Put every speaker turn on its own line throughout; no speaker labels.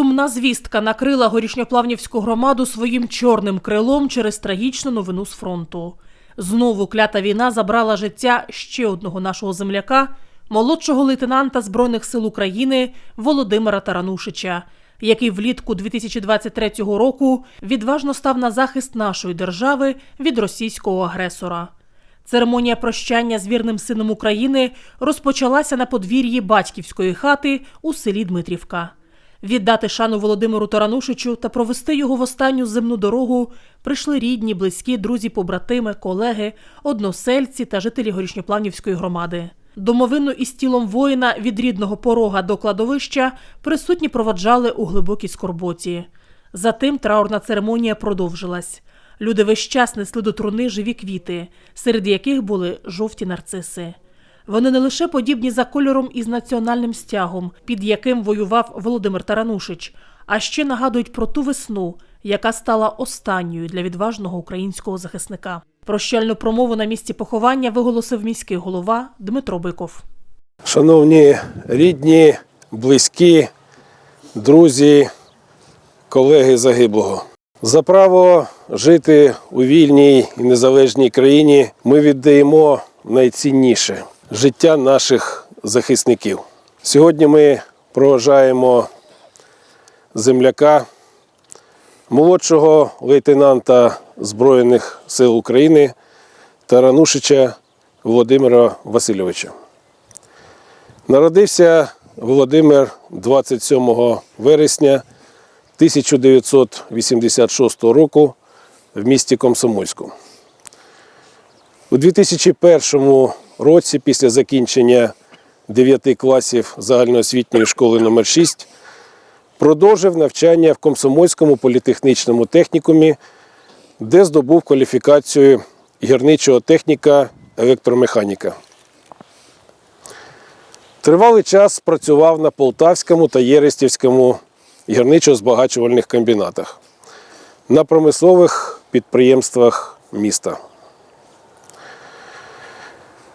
Сумна звістка накрила горішньоплавнівську громаду своїм чорним крилом через трагічну новину з фронту. Знову клята війна забрала життя ще одного нашого земляка, молодшого лейтенанта Збройних сил України Володимира Таранушича, який влітку 2023 року відважно став на захист нашої держави від російського агресора. Церемонія прощання з вірним сином України розпочалася на подвір'ї батьківської хати у селі Дмитрівка. Віддати шану Володимиру Таранушичу та провести його в останню земну дорогу прийшли рідні, близькі, друзі, побратими, колеги, односельці та жителі Горішньоплавнівської громади. Домовину із тілом воїна від рідного порога до кладовища присутні проводжали у глибокій скорботі. Затим траурна церемонія продовжилась. Люди весь час несли до труни живі квіти, серед яких були жовті нарциси. Вони не лише подібні за кольором із національним стягом, під яким воював Володимир Таранушич, а ще нагадують про ту весну, яка стала останньою для відважного українського захисника. Прощальну промову на місці поховання виголосив міський голова Дмитро Биков.
Шановні рідні, близькі, друзі, колеги загиблого. За право жити у вільній і незалежній країні ми віддаємо найцінніше життя наших захисників. Сьогодні ми проважаємо земляка, молодшого лейтенанта Збройних сил України Таранушича Володимира Васильовича. Народився Володимир 27 вересня 1986 року в місті Комсомольську. У 2001 році, після закінчення 9 класів загальноосвітньої школи номер 6 продовжив навчання в Комсомольському політехнічному технікумі, де здобув кваліфікацію гірничого техніка електромеханіка. Тривалий час працював на Полтавському та Єрестівському гірничо-збагачувальних комбінатах на промислових підприємствах міста.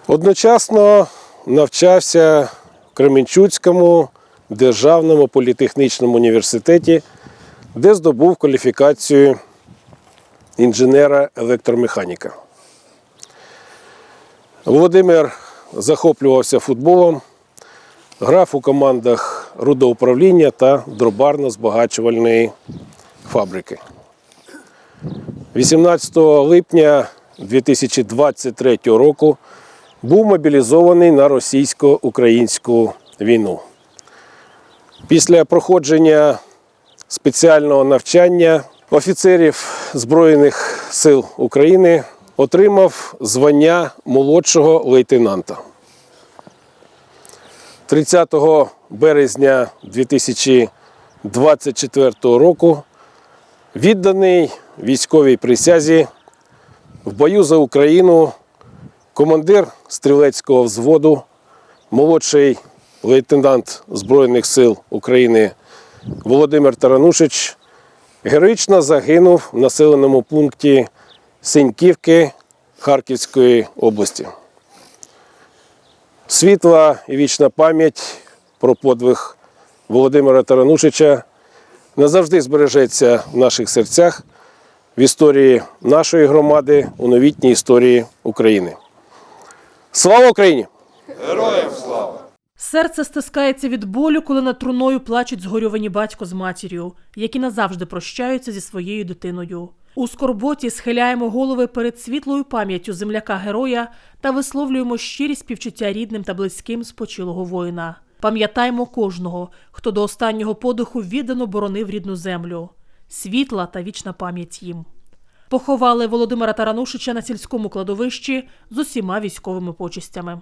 Одночасно навчався в Кременчуцькому державному політехнічному університеті, де здобув кваліфікацію інженера-електромеханіка. Володимир захоплювався футболом, грав у командах рудоуправління та дробарно-збагачувальної фабрики. 18 липня 2023 року був мобілізований на російсько-українську війну. Після проходження спеціального навчання офіцерів Збройних сил України отримав звання молодшого лейтенанта. 30 березня 2024 року відданий військовій присязі в бою за Україну командир стрілецького взводу, молодший лейтенант Збройних сил України Володимир Таранушич героїчно загинув в населеному пункті Синьківки Харківської області. Світла і вічна пам'ять про подвиг Володимира Таранушича назавжди збережеться в наших серцях в історії нашої громади, у новітній історії України. Слава Україні! Героям слава!
Серце стискається від болю, коли над труною плачуть згорьовані батько з матір'ю, які назавжди прощаються зі своєю дитиною. У скорботі схиляємо голови перед світлою пам'яттю земляка героя та висловлюємо щирі співчуття рідним та близьким спочилого воїна. Пам'ятаємо кожного, хто до останнього подиху віддано боронив рідну землю. Світла та вічна пам'ять їм. Поховали Володимира Таранушича на сільському кладовищі з усіма військовими почестями.